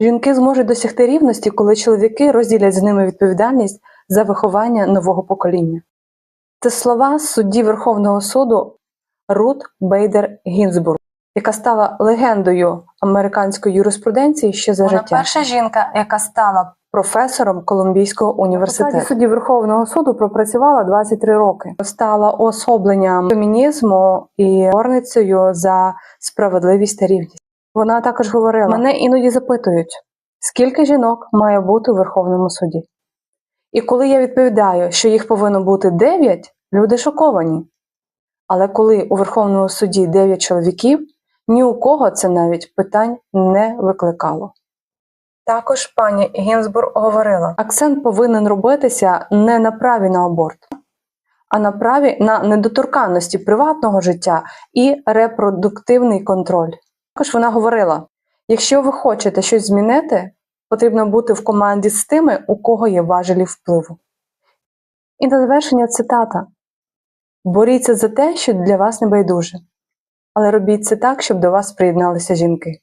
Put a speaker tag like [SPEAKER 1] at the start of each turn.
[SPEAKER 1] Жінки зможуть досягти рівності, коли чоловіки розділять з ними відповідальність за виховання нового покоління. Це слова судді Верховного суду Рут Бейдер Гінзбург, яка стала легендою американської юриспруденції ще за
[SPEAKER 2] Вона
[SPEAKER 1] життя.
[SPEAKER 2] перша жінка, яка стала
[SPEAKER 1] професором Колумбійського університету. судді Верховного суду пропрацювала 23 роки. Стала уособленням фемінізму і борницею за справедливість та рівність. Вона також говорила: мене іноді запитують, скільки жінок має бути у Верховному суді. І коли я відповідаю, що їх повинно бути 9, люди шоковані. Але коли у Верховному суді 9 чоловіків, ні у кого це навіть питань не викликало. Також пані Гінзбург говорила: акцент повинен робитися не на праві на аборт, а на праві на недоторканності приватного життя і репродуктивний контроль. Також вона говорила: якщо ви хочете щось змінити, потрібно бути в команді з тими, у кого є важелі впливу. І на завершення цитата: боріться за те, що для вас не байдуже, але робіть це так, щоб до вас приєдналися жінки.